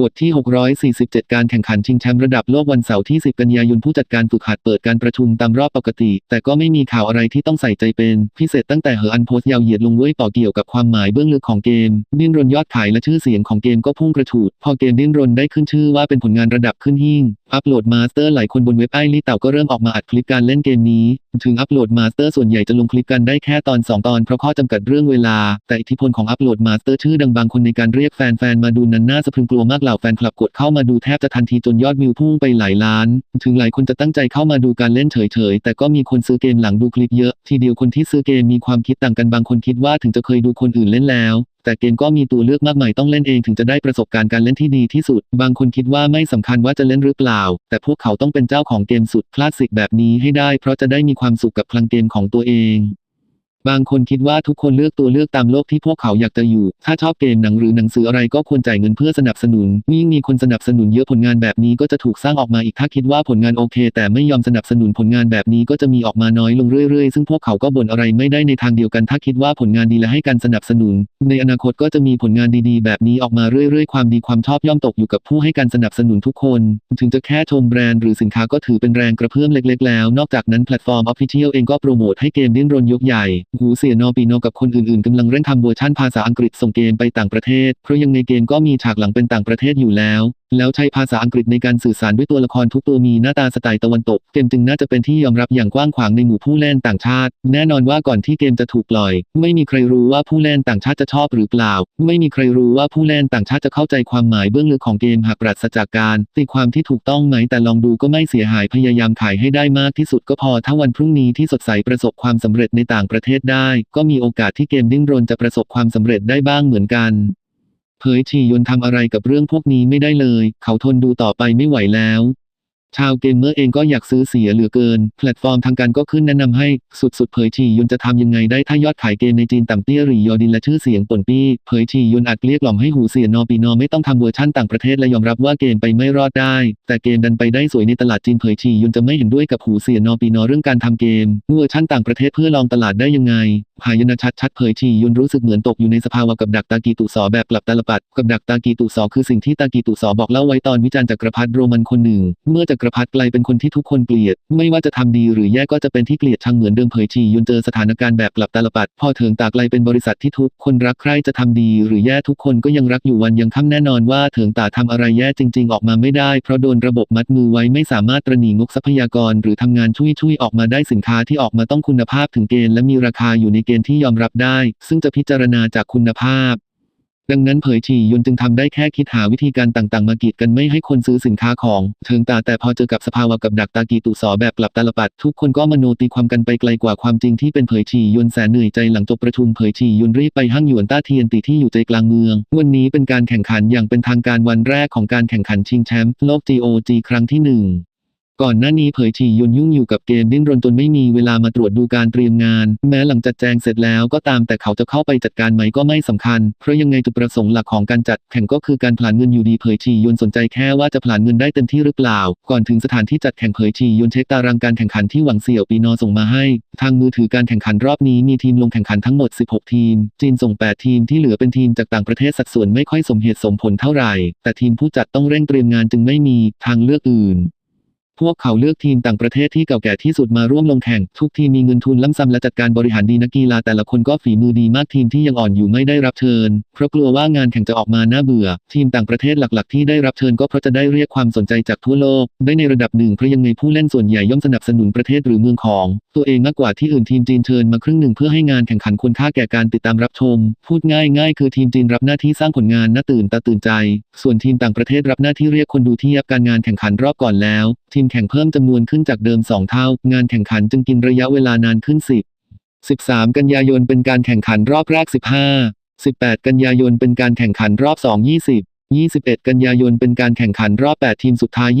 บทที่ 647 การแข่งขันชิงแชมป์ระดับโลกวันเสาร์ที่ 10 กันยายนผู้จัดการฝึกหัดเปิดการประชุมตามรอบปกติ แต่ก็ไม่มีข่าวอะไรที่ต้องใส่ใจเป็น พิเศษตั้งแต่เหออันโพสยาวเหยียดลงเว้ยต่อเกี่ยวกับความหมายเบื้องลึกของเกม ดิ้นรนยอดขายและชื่อเสียงของเกมก็พุ่งกระฉูด พอเกมดิ้นรนได้ขึ้นชื่อว่าเป็นผลงานระดับขึ้นหิ่ง อัปโหลดมาสเตอร์หลายคนบนเว็บไอรีเต่าก็เริ่มออกมาอัดคลิปการเล่นเกมนี้ ถึงอัปโหลดมาสเตอร์ส่วนใหญ่จะลงคลิปกันได้แค่ตอน 2 ตอนเพราะข้อจำกัดเรื่องเวลา แต่อิทธิพลของอัปโหลดมาสเตอร์ชื่อดังบางคนในการเรียกแฟนๆมาดูนั้นน่าสะพรึงกลัวมากล่าแฟนคลับกดเข้ามาดูแทบจะทันทีจนยอดวิวพุ่งไปหลายล้าน ถึงหลายคนจะตั้งใจเข้ามาดูการเล่นเฉยๆ แต่ก็มีคนซื้อเกมหลังดูคลิปเยอะ ทีเดียวคนที่ซื้อเกมมีความคิดต่างกันบางคนคิดว่าถึงจะเคยดูคนอื่นเล่นแล้วแต่เกมก็มีตัวเลือกมากมายต้องเล่นเองถึงจะได้ประสบการณ์การเล่นที่ดีที่สุด บางคนคิดว่าไม่สำคัญว่าจะเล่นหรือเปล่า แต่พวกเขาต้องเป็นเจ้าของเกมสุดคลาสสิกแบบนี้ให้ได้ เพราะจะได้มีความสุขกับพลังเกมของตัวเอง บางคนคิดว่าทุกคนเลือกตัวเลือกตามโลกที่พวกเขาอยากจะอยู่ ถ้าชอบเกมหนังหรือหนังสืออะไรก็ควรจ่ายเงินเพื่อสนับสนุน ยิ่งมีคนสนับสนุนเยอะผลงานแบบนี้ก็จะถูกสร้างออกมาอีกถ้าคิดว่าผลงานโอเค แต่ไม่ยอมสนับสนุนผลงานแบบนี้ก็จะมีออกมาน้อยลงเรื่อยๆ ซึ่งพวกเขาก็บ่นอะไรไม่ได้ในทางเดียวกัน ถ้าคิดว่าผลงานดีและให้การสนับสนุน ในอนาคตก็จะมีผลงานดีๆ แบบนี้ออกมาเรื่อยๆ ความดีความชอบย่อมตกอยู่กับผู้ให้การสนับสนุนทุกคน ถึงจะแค่ชมแบรนด์หรือสินค้าก็ถือเป็นแรงกระเพื่อมเล็ก ๆ แล้ว นอกจากนั้นแพลตฟอร์ม Official เองก็โปรโมทให้เกมดิ้นรนยกใหญ่ หูเสียนอปีโนกับคนอื่นๆกำลังเร่งทำเวอร์ชั่นภาษาอังกฤษส่งเกมไปต่างประเทศ เพราะยังในเกมก็มีฉากหลังเป็นต่างประเทศอยู่แล้วแล้วใช้ภาษาอังกฤษในการสื่อสารด้วยตัวละครทุกตัวมีหน้าตาสไตล์ตะวันตก เกมจึงน่าจะเป็นที่ยอมรับอย่างกว้างขวางในหมู่ผู้เล่นต่างชาติ แน่นอนว่าก่อนที่เกมจะถูกปล่อย ไม่มีใครรู้ว่าผู้เล่นต่างชาติจะชอบหรือเปล่า ไม่มีใครรู้ว่าผู้เล่นต่างชาติจะเข้าใจความหมายเบื้องลึกของเกมหากปราศจากการตีความที่ถูกต้องไหมแต่ลองดูก็ไม่เสียหายพยายามขายให้ได้มากที่สุดก็พอถ้าวันพรุ่งนี้ที่สดใสประสบความสำเร็จในต่างประเทศได้ ก็มีโอกาสที่เกมดิ้นรนจะประสบความสำเร็จได้บ้างเหมือนกัน เผยชียนทำอะไรกับเรื่องพวกนี้ไม่ได้เลย เขาทนดูต่อไปไม่ไหวแล้ว ชาวเกมเมอร์เองก็อยากซื้อเสียเหลือเกิน แพลตฟอร์มทางการก็ขึ้นแนะนำให้สุดๆเผยชียนจะทำยังไงได้ถ้ายอดขายเกมในจีนต่ำเตี้ยหรือยอดินและชื่อเสียงป่นปี้เผยชียนอัดเกลี้ยกล่อมให้หูเสียนอปีนอไม่ต้องทำเวอร์ชั่นต่างประเทศและยอมรับว่าเกมไปไม่รอดได้ แต่เกมดันไปได้สวยในตลาดจีนเผยชียนจะไม่เห็นด้วยกับหูเสียนอปีนอเรื่องการทำเกมเวอร์ชั่นต่างประเทศเพื่อลองตลาดได้ยังไงหายนะชัดชัดๆเผยชียุนรู้สึกเหมือนตกอยู่ในสภาวะกับดักตากีตุสอแบบกลับตาลปัดกับดักตากีตุสอคือสิ่งที่ตากีตุสอบอกเล่าไว้ตอนวิจารณ์จักรพรรดิโรมันคนหนึ่ง เมื่อจักรพรรดิกลายเป็นคนที่ทุกคนเกลียด ไม่ว่าจะทำดีหรือแย่ก็จะเป็นที่เกลียดชังเหมือนเดิมเผยชียุนเจอสถานการณ์แบบกลับตาลปัดพอเถิงตากลายเป็นบริษัทที่ทุกคนรักใครจะทำดีหรือแย่ทุกคนก็ยังรักอยู่วันยังค่ำแน่นอนว่าเถิงตาทำอะไรแย่จริง ๆ ออกมาไม่ได้ เพราะโดนระบบมัดมือไว้ไม่สามารถตระหนี่งกทรัพยากร หรือทำงานช่วยๆออกมาได้สินค้าที่ออกมาต้องคุณภาพถึงเกณฑ์และมีราคาอยู่ในเกณฑ์ที่ยอมรับได้ ซึ่งจะพิจารณาจากคุณภาพ ดังนั้นเผยฉี่ยนจึงทำได้แค่คิดหาวิธีการต่างๆ มากีดกันไม่ให้คนซื้อสินค้าของเถิงตาแต่พอเจอกับสภาวะกับดักตากีตุสอแบบกลับตาลปัด ทุกคนก็มโนตีความกันไปไกลกว่าความจริงที่เป็นเผยฉี่ยนแสนเหนื่อยใจหลังจบประชุมเผยฉี่ยนรีบไปห้างหยวนต้าเทียนตีที่อยู่ใจกลางเมือง วันนี้เป็นการแข่งขันอย่างเป็นทางการวันแรกของการแข่งขันชิงแชมป์โลก GOG ครั้งที่หนึ่ง ก่อนหน้านี้เผยฉี่ยุนยุ่งอยู่กับเกมดิ้นรนจนไม่มีเวลามาตรวจดูการเตรียมงาน แม้หลังจัดแจงเสร็จแล้วก็ตามแต่เขาจะเข้าไปจัดการไหมก็ไม่สำคัญ เพราะยังไงจุดประสงค์หลักของการจัดแข่งก็คือการผลานเงินอยู่ดีเผยฉี่ยุนสนใจแค่ว่าจะผลานเงินได้เต็มที่หรือเปล่า ก่อนถึงสถานที่จัดแข่งเผยฉี่ยุนเช็คตารางการแข่งขันที่หวังเสี่ยวปีนอส่งมาให้ ทางมือถือการแข่งขันรอบนี้มีทีมลงแข่งขันทั้งหมด 16 ทีม จีนส่ง 8 ทีมที่เหลือเป็นทีมจากต่างประเทศสัดส่วนไม่ค่อยสมเหตุสมผลเท่าไหร่ แต่ทีมผู้จัดต้องเร่งเตรียมงานจึงไม่มีทางเลือกอื่น พวกเขาเลือกทีมต่างประเทศที่เก่าแก่ที่สุดมาร่วมลงแข่ง ทุกทีมมีเงินทุนล้ำซ้ำและจัดการบริหารดีนักกีฬาแต่ละคนก็ฝีมือดีมากทีมที่ยังอ่อนอยู่ไม่ได้รับเชิญ เพราะกลัวว่างานแข่งจะออกมาน่าเบื่อ ทีมต่างประเทศหลักๆ ที่ได้รับเชิญก็เพราะจะได้เรียกความสนใจจากทั่วโลก ได้ในระดับหนึ่งเพราะยังไงผู้เล่นส่วนใหญ่ย่อมสนับสนุนประเทศหรือเมืองของ ตัวเองมากกว่าที่อื่นทีมจีนเชิญมาครึ่งหนึ่งเพื่อให้งานแข่งขันควรค่าแก่การติดตามรับชม พูดง่ายๆคือทีมจีนรับหน้าที่สร้างผลงานน่าตื่นตาตื่นใจ ส่วนทีมต่างประเทศรับหน้าที่เรียกคนดูทียบการงานแข่งขันรอบก่อนแล้วทีมแข่งเพิ่มจำนวนขึ้นจากเดิม 2 เท่า งานแข่งขันจึงกินระยะเวลานานขึ้น 10 13 กันยายนเป็นการแข่งขันรอบแรก 15 18 กันยายนเป็นการแข่งขันรอบ 2 20 21 กันยายนเป็นการแข่งขันรอบ 8 ทีมสุดท้าย 23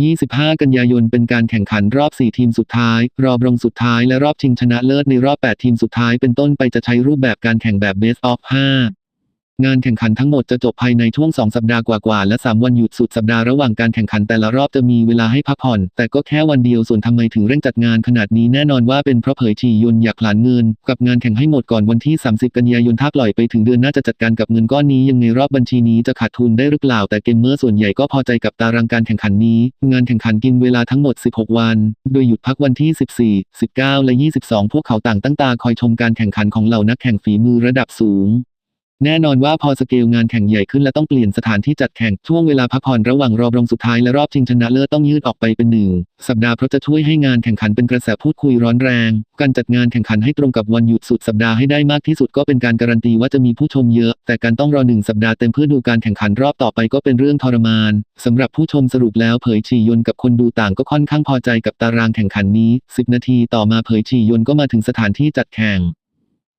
25 กันยายนเป็นการแข่งขันรอบ 4 ทีมสุดท้าย รอบรองสุดท้ายและรอบชิงชนะเลิศในรอบ 8 ทีมสุดท้ายเป็นต้นไปจะใช้รูปแบบการแข่งแบบ Best of 5 งานแข่งขันทั้งหมดจะจบภายในช่วง 2 สัปดาห์กว่าๆและ 3 วันหยุดสุดสัปดาห์ระหว่างการแข่งขันแต่ละรอบจะมีเวลาให้พักผ่อน แต่ก็แค่วันเดียวส่วนทำไมถึงเร่งจัดงานขนาดนี้แน่นอนว่าเป็นเพราะเผยฉียนอยากผลานเงิน กับงานแข่งให้หมดก่อนวันที่ 30 กันยายนถ้าปล่อยไปถึงเดือนหน้าจะจัดการกับเงินก้อนนี้ยังไงรอบบัญชีนี้จะขาดทุนได้หรือเปล่า แต่เกมเมอร์ส่วนใหญ่ก็พอใจกับตารางการแข่งขันนี้ งานแข่งขันกินเวลาทั้งหมด 16 วัน โดยหยุดพักวันที่ 14 19 และ 22 พวกเขาต่างตั้งตาคอยชมการแข่งขันของเหล่านักแข่งฝีมือระดับสูง แน่นอนว่าพอสเกลงานแข่งใหญ่ขึ้นและต้องเปลี่ยนสถานที่จัดแข่งช่วงเวลาพักผ่อนระหว่างรอบรองสุดท้ายและรอบชิงชนะเลิศต้องยืดออกไปเป็นหนึ่งสัปดาห์เพราะจะช่วยให้งานแข่งขันเป็นกระแสพูดคุยร้อนแรง การจัดงานแข่งขันให้ตรงกับวันหยุดสุดสัปดาห์ให้ได้มากที่สุดก็เป็นการการันตีว่าจะมีผู้ชมเยอะ แต่การต้องรอหนึ่งสัปดาห์เต็มเพื่อดูการแข่งขันรอบต่อไปก็เป็นเรื่องทรมานสำหรับผู้ชมสรุปแล้วเผยฉียนกับคนดูต่างก็ค่อนข้างพอใจกับตารางแข่งขันนี้ 10 นาทีต่อมาเผยฉียนก็มาถึงสถานที่จัดแข่ง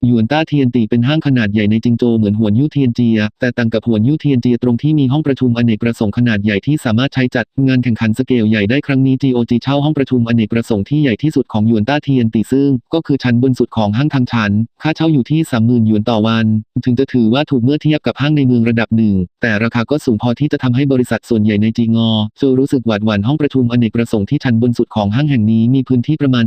หยวนต้าเทียนตีเป็นห้างขนาดใหญ่ในจิงโจเหมือนหวนยู่เทียนเจีย แต่ต่างกับหวนยู่เทียนเจียตรงที่มีห้องประชุมอเนกประสงค์ขนาดใหญ่ที่สามารถใช้จัดงานแข่งขันสเกลใหญ่ได้ครั้งนี้ GOG เช่าห้องประชุมอเนกประสงค์ที่ใหญ่ที่สุดของหยวนต้าเทียนตีซึ่ง ก็คือชั้นบนสุดของห้างทางชั้น ค่าเช่าอยู่ที่30,000หยวนต่อวัน ถึงจะถือว่าถูกเมื่อเทียบกับห้างในเมืองระดับหนึ่ง แต่ราคาก็สูงพอที่จะทำให้บริษัทส่วนใหญ่ในจีงอโจรู้สึกหวาดหวั่นห้องประชุมอเนกประสงค์ที่ชั้นบนสุดของห้างแห่งนี้มีพื้นที่ประมาณ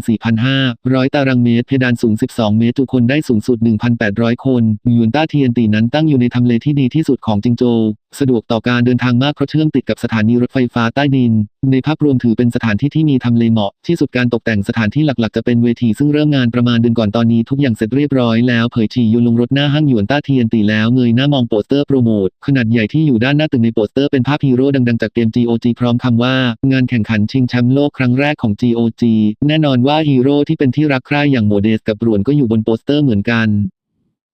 4,500ตารางเมตรเพดานสูง 12 เมตรจุคนได้สูงสุด 1,800 คนยูนต้าเทียนตีนั้นตั้งอยู่ในทำเลที่ดีที่สุดของจิงโจวสะดวกต่อการเดินทางมากเพราะเชื่อมติดกับสถานีรถไฟฟ้าใต้ดิน ในภาพรวมถือเป็นสถานที่ที่มีทำเลเหมาะ ที่สุดการตกแต่งสถานที่หลักๆจะเป็นเวทีซึ่งเริ่มงานประมาณเดือนก่อนตอนนี้ทุกอย่างเสร็จเรียบร้อยแล้วเผยฉี่ยนลงรถหน้าห้างหยวนต้าเทียนตีแล้วเงยหน้ามองโปสเตอร์โปรโมทขนาดใหญ่ที่อยู่ด้านหน้าตึกในโปสเตอร์เป็นภาพฮีโร่ดังๆจากเกม GOG พร้อมคำว่า งานแข่งขันชิงแชมป์โลกครั้งแรกของ GOG แน่นอนว่าฮีโร่ที่เป็นที่รักใคร่อย่างโมเดสกับรวนก็อยู่บนโปสเตอร์เหมือนกัน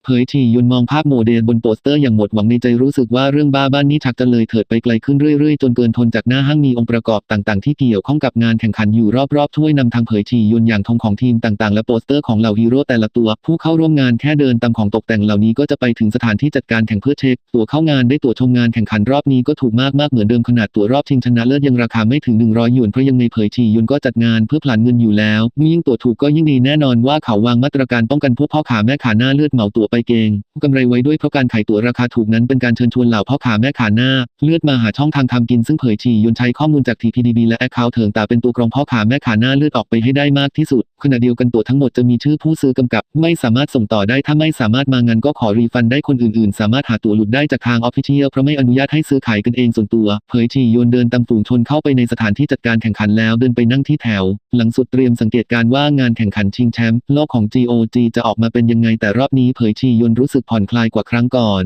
เผยฉี่ยุนมองภาพโมเดลบนโปสเตอร์อย่างหมดหวังในใจรู้สึกว่าเรื่องบ้าบ้านนี้ชักจะเลยเถิดไปไกลขึ้นเรื่อยๆ จนเกินทนจากหน้าห้างมีองค์ประกอบต่างๆ ที่เกี่ยวข้องกับงานแข่งขันอยู่รอบๆช่วยนำทางเผยฉี่ยุนอย่างธงของทีมต่างๆ และโปสเตอร์ของเหล่าฮีโร่แต่ละตัว ผู้เข้าร่วมงานแค่เดินตามของตกแต่งเหล่านี้ก็จะไปถึงสถานที่จัดการแข่งเพื่อเช็คตัวเข้างานได้ตั๋วชมงานแข่งขันรอบนี้ก็ถูกมากๆเหมือนเดิมขนาดตั๋วรอบชิงชนะเลิศยังราคาไม่ถึง 100หยวนเพราะยังในเผยฉี่ยุนก็จัดงานเพื่อผลานเงินอยู่แล้วยิ่งตัวถูกก็ยิ่งดีแน่นอนว่าเขาวางมาตรการป้องกันพวกพ่อขาแม่ขาหน้าเลือดเหมาตัวไปเกงกำไรไว้ด้วยเพราะการขายตั๋วราคาถูกนั้นเป็นการเชิญชวนเหล่าพ่อขาแม่ขาหน้า เลือดมาหาช่องทางทำกินซึ่งเผยฉี่ยนใช้ข้อมูลจาก TPDB และ Account เถิงตาเป็นตัวกรองพ่อขาแม่ขาหน้าเลือดออกไปให้ได้มากที่สุด ขณะเดียวกันตั๋วทั้งหมดจะมีชื่อผู้ซื้อกำกับ ไม่สามารถส่งต่อได้ถ้าไม่สามารถมางานก็ขอรีฟันได้คนอื่นๆ สามารถหาตั๋วหลุดได้จากทางออฟฟิเชียลเพราะไม่อนุญาตให้ซื้อขายกันเองส่วนตัว เผยฉี่ยนเดินตามฝูงชนเข้าไปในสถานที่จัดการแข่งขันแล้วเดินไปนั่งที่แถว หลังสุดเตรียมสังเกตการว่างานแข่งขันชิงแชมป์โลกของ GOG จะออกมาเป็นยังไงแต่รอบนี้เผยฉี่ยนรู้สึกผ่อนคลายกว่าครั้งก่อน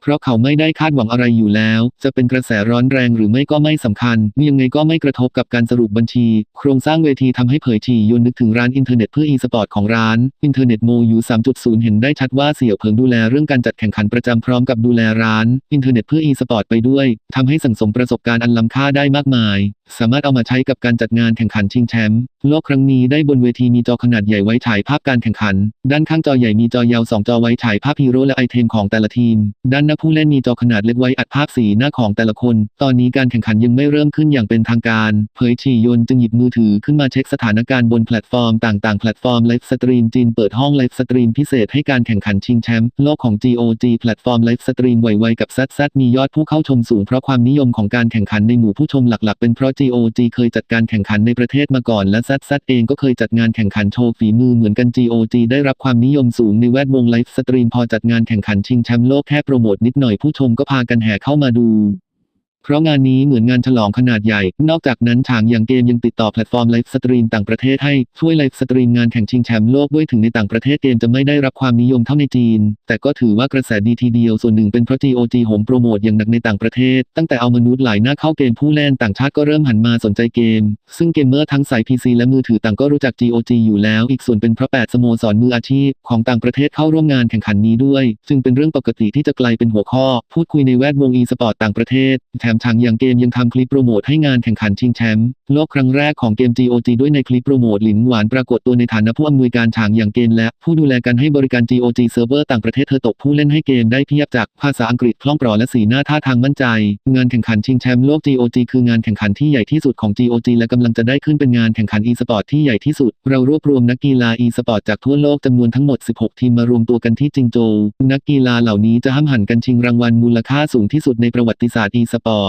เพราะเขาไม่ได้คาดหวังอะไรอยู่แล้ว จะเป็นกระแสร้อนแรงหรือไม่ก็ไม่สำคัญยังไงก็ไม่กระทบกับการสรุปบัญชี โครงสร้างเวทีทำให้เผยฉี่ยนนึกถึงร้านอินเทอร์เน็ตเพื่ออีสปอร์ตของร้านอินเทอร์เน็ตโมยู3.0 เห็นได้ชัดว่าเสี่ยวเผิงดูแลเรื่องการจัดแข่งขันประจำพร้อมกับดูแลร้านอินเทอร์เน็ตเพื่ออีสปอร์ตไปด้วยทำให้สังสมประสบการณ์อันล้ำค่าได้มากมาย สามารถเอามาใช้กับการจัดงานแข่งขันชิงแชมป์โลกครั้งนี้ได้บนเวทีมีจอขนาดใหญ่ไว้ฉายภาพการแข่งขัน ด้านข้างจอใหญ่มีจอยาวสองจอไว้ฉายภาพฮีโร่และไอเทมของแต่ละทีม ด้านหน้าผู้เล่นมีจอขนาดเล็กไว้อัดภาพสีหน้าของแต่ละคน ตอนนี้การแข่งขันยังไม่เริ่มขึ้นอย่างเป็นทางการ เผยฉี่ยนจึงหยิบมือถือขึ้นมาเช็คสถานการณ์บนแพลตฟอร์มต่างๆ แพลตฟอร์มไลฟ์สตรีมจีนเปิดห้องไลฟ์สตรีมพิเศษให้การแข่งขันชิงแชมป์โลกของ GOG แพลตฟอร์มไลฟ์สตรีมไวๆกับซัดซัดมียอดผู้เข้าชมสูงเพราะความนิยมของการแข่งขันในหมู่ผู้ชมหลักๆ เป็นเพราะ GOG เคยจัดการแข่งขันในประเทศมาก่อนและซัดซัดเองก็เคยจัดงานแข่งขันโชว์ฝีมือเหมือนกัน GOG ได้รับความนิยมสูงในแวดวงไลฟ์สตรีมพอจัดงานแข่งขันชิงแชมป์โลกแค่โปรโมทนิดหน่อยผู้ชมก็พากันแห่เข้ามาดู เพราะงานนี้เหมือนงานฉลองขนาดใหญ่ นอกจากนั้นฉางอย่างเกมยังติดต่อแพลตฟอร์มไลฟ์สตรีมต่างประเทศให้ช่วยไลฟ์สตรีมงานแข่งชิงแชมป์โลกด้วยถึงในต่างประเทศเกมจะไม่ได้รับความนิยมเท่าในจีน แต่ก็ถือว่ากระแสดีทีเดียวส่วนหนึ่งเป็นเพราะ GOG โหมโปรโมทอย่างหนักในต่างประเทศ ตั้งแต่เอามนุษย์หลายหน้าเข้าเกมผู้เล่นต่างชาติก็เริ่มหันมาสนใจเกม ซึ่งเกมเมอร์ทั้งสาย PC และมือถือต่างก็รู้จัก GOG อยู่แล้ว อีกส่วนเป็นเพราะ 8 สโมสรมืออาชีพ ของต่างประเทศเข้าร่วมงานแข่งขันนี้ด้วย จึงเป็นเรื่องปกติที่จะกลายเป็นหัวข้อ พูดคุยในแวดวง e สปอร์ตต่างประเทศ แถมฉางอย่างเกมยังทำคลิปโปรโมทให้งานแข่งขันชิงแชมป์โลกครั้งแรกของเกม GOG ด้วยในคลิปโปรโมทหลินหวานปรากฏตัวในฐานะผู้อำนวยการฉางอย่างเกมและ ผู้ดูแลการให้บริการ GOG เซิร์ฟเวอร์ต่างประเทศเธอตกผู้เล่นให้เกมได้เพียบจากภาษาอังกฤษคล่องปลอและสีหน้าท่าทางมั่นใจ งานแข่งขันชิงแชมป์โลก GOG คืองานแข่งขันที่ใหญ่ที่สุดของ GOG และกำลังจะได้ขึ้นเป็นงานแข่งขัน e-sport ที่ใหญ่ที่สุด เรารวบรวมนักกีฬา e-sport จากทั่วโลกจำนวนทั้งหมด 16 ทีมมารวมตัวกันที่จิงโจวนักกีฬาเหล่านี้จะห้ำหันกันชิงรางวัลมูลค่าสูงที่สุดในประวัติศาสตร์ e-sport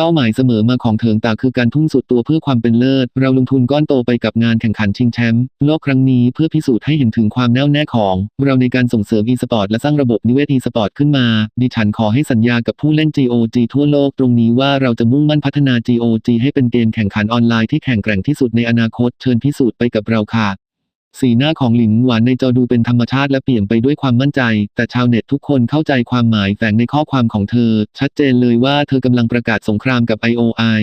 เป้าหมายเสมอมาของเถิงตาคือการทุ่มสุดตัวเพื่อความเป็นเลิศ เราลงทุนก้อนโตไปกับงานแข่งขันชิงแชมป์โลกครั้งนี้เพื่อพิสูจน์ให้เห็นถึงความแน่วแน่ของ เราในการส่งเสริม e-sport และสร้างระบบนิเวศ e-sport ขึ้นมา ดิฉันขอให้สัญญากับผู้เล่น GOG ทั่วโลกตรงนี้ว่าเราจะมุ่งมั่นพัฒนา GOG ให้เป็นเกมแข่งขันออนไลน์ที่แข่งแกร่งที่สุดในอนาคต เชิญพิสูจน์ไปกับเราค่ะ สีหน้าของหลินหวานในจอดูเป็นธรรมชาติและเปลี่ยนไปด้วยความมั่นใจ แต่ชาวเน็ตทุกคนเข้าใจความหมายแฝงในข้อความของเธอ ชัดเจนเลยว่าเธอกำลังประกาศสงครามกับ IOI